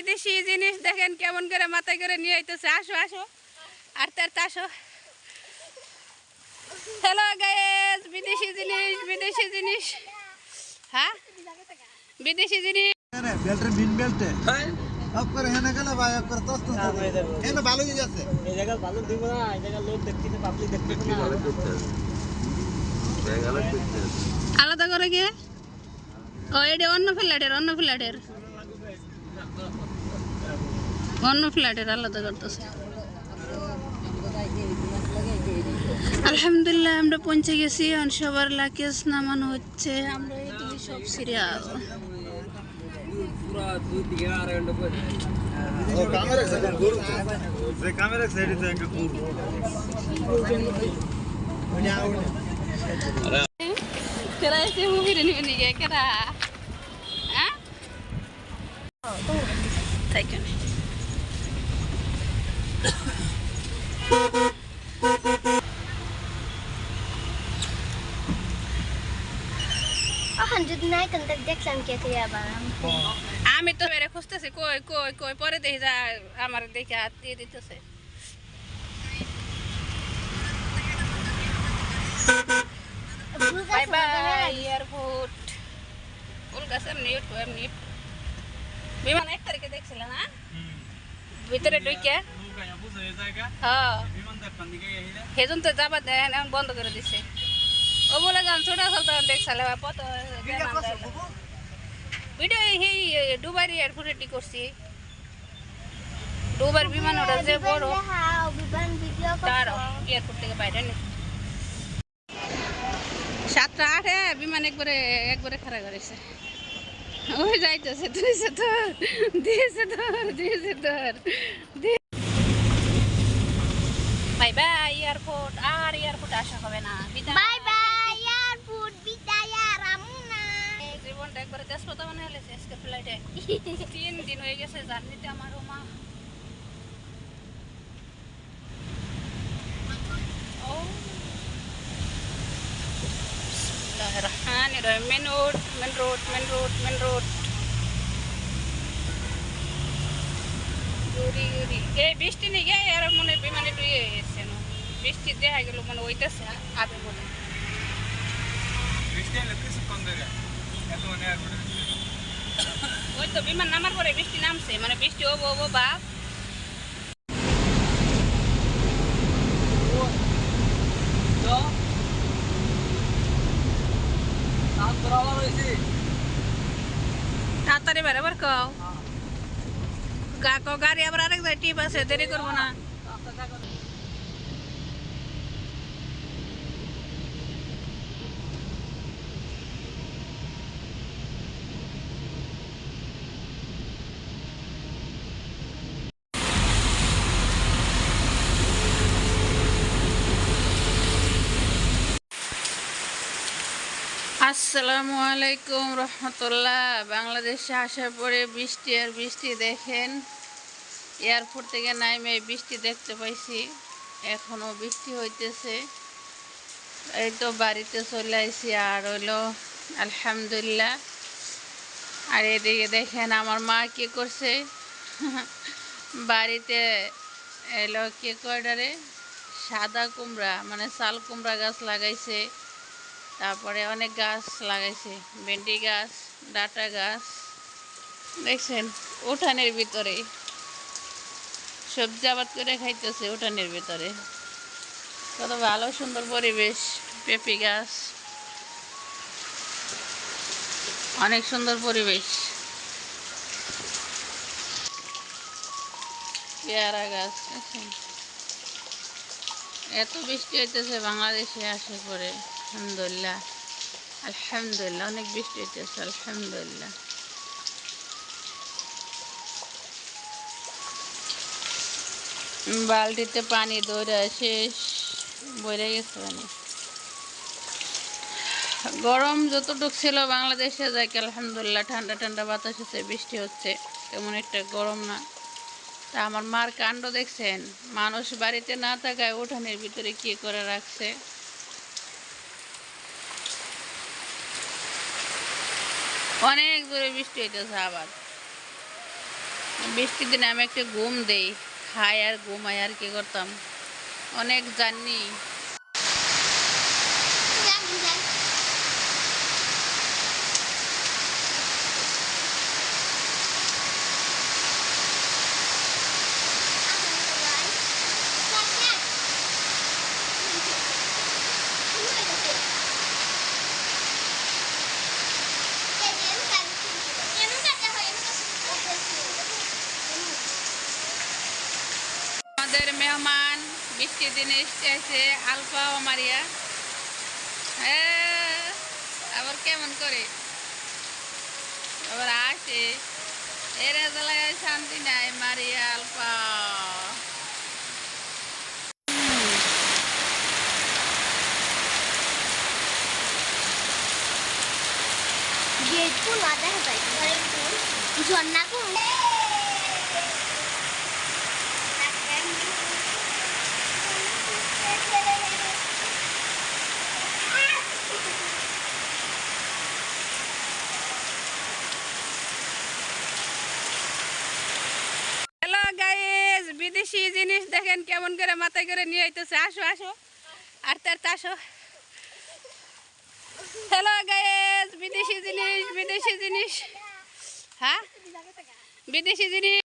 বিদেশি জিনিস দেখেন কেমন করে মাথায় করে নিয়ে আইতেছে। আসো আসো। আর তার আসো। হ্যালো গাইস বিদেশি জিনিস বিদেশি জিনিস। হ্যাঁ? বিদেশি জিনিস। বেল্টের বেল্টে। অফ করে হেনে গেলে ভাই অফ তস্ত এনে ভালো হয়ে যাচ্ছে এই জায়গা ভালো দিব না এই জায়গা লোক দেখতেছে পাবলিক দেখতেছে না আলাদা করে কে? ও এটা অন্য ফ্ল্যাটের অন্য ফ্ল্যাটের। অন্য ফ্ল্যাটের আলাদা করতেছে। আলহামদুলিল্লাহ আমরা পৌঁছে গেছি। সবার লাকেজ নামানো হচ্ছে। আমরা এদিকে সব সিরিয়াল করে ও ক্যামেরা সাইড ঘুর যে ক্যামেরা সাইড তে একটা আমি তো মেরে খুঁজতেছি কই কই কই পরে দেখি যা আমার দেখে হাত দিয়ে দিতেছে বাই বাই এয়ারপোর্ট কলকাতা এমনি উঠবো এমনি উঠবো। বিমান এক তারিখে দেখছিল না ভিতরে ঢুকে হ্যাঁ। সেজন তো যাবা দেয় এখন বন্ধ করে দিছে। ও বলে গান ছোটা চলতে দেখছিলে পত ভিডিও সেই দুবারই এয়ারপোর্টে করছি। দুবার বিমান ওটা যে বড়। হাও বিমান ভিডিও তার এয়ারপোর্ট থেকে বাইরে নেই সাতটা আটে বিমান একবারে একবারে খারাপ করেছে ওই যাইতেছে দিয়েছে তোর দিয়েছে তোর দিয়েছে তোর বাই বাই এয়ারপোর্ট আর এয়ারপোর্ট আসা হবে না। বাই বাই এয়ারপোর্ট বিদায় রামুনা জীবনটা একবারে তেজপাতা মনে হলেছে আজকে ফ্লাইটে তিন দিন হয়ে গেছে জার্নিতে আমার মা main road main road main road main road এই বৃষ্টি নেই গে আর মনে বিমানে ডুয়ে এসছে বৃষ্টি দেখা গেল মানে ওইটাছে আবে মনে ওই তো বিমান নামার পরে বৃষ্টি নামছে মানে বৃষ্টি ও ও বাপ তো? কাম করাবার হইছে তাড়াতাড়ি বেরোবার কও। ಕಾಕೋ ಗಾರಿ ಅವರ ಅರಗ್ ಟೀ ಬಸ್ ತೆರಿಗುರ್ಬನ আসসালামু আলাইকুম রহমতুল্লাহ। বাংলাদেশে আসার পরে বৃষ্টি আর বৃষ্টি দেখেন। এয়ারপোর্ট থেকে নাইমে বৃষ্টি দেখতে পাইছি। এখনও বৃষ্টি হইতেছে। এই তো বাড়িতে চলে আইছি আর হইল আলহামদুলিল্লাহ। আর এদিকে দেখেন আমার মা কি করছে? বাড়িতে এলো কে কয়ডারে সাদা কুমড়া মানে শাল কুমড়া গাছ লাগাইছে। তারপরে অনেক গাছ লাগাইছে, ভেন্ডি গাছ, ডাটা গাছ। দেখছেন, উঠানের ভিতরে। সবজি আবাদ করে খাইতেছে উঠানের ভিতরে। কত ভালো সুন্দর পরিবেশ, পেঁপে গাছ। অনেক সুন্দর পরিবেশ। পেয়ারা গাছ এত বৃষ্টি হইতেছে বাংলাদেশে আসে পরে। আলহামদুলিল্লাহ। আলহামদুলিল্লাহ, অনেক বৃষ্টি হইতেছে, আলহামদুলিল্লাহ। বালতিতে পানি দৌড়ে শেষ, বইরে গেছে মানে গরম যতটুক ছিল বাংলাদেশে যাকে আলহামদুলিল্লাহ, ঠান্ডা ঠান্ডা বাতাস হচ্ছে, বৃষ্টি হচ্ছে, তেমন একটা গরম না। তা আমার মার কাণ্ড দেখছেন? মানুষ বাড়িতে না থাকায় উঠানের ভিতরে কি করে রাখছে? অনেক জোরে বৃষ্টি হইতেছে আবার। বৃষ্টির দিনে আমি একটু ঘুম দেই, খাই আর ঘুমাই আর কি করতাম। অনেক জার্নি। আমাদের মেহমান বৃষ্টির দিনে এসেছে আলফা মারিয়া। হ্যাঁ, আবার কেমন করে? আবার আসে। এর জায়গায় শান্তি নাই মারিয়া আলফা। ঝর্ণা কোন হ্যালো গাইজ বিদেশি জিনিস দেখেন কেমন করে মাথায় করে নিয়ে আইতেছে। আসো আসো। আর তার আসো। হ্যালো গাইজ বিদেশি জিনিস বিদেশি জিনিস। হ্যাঁ? বিদেশি জিনিস।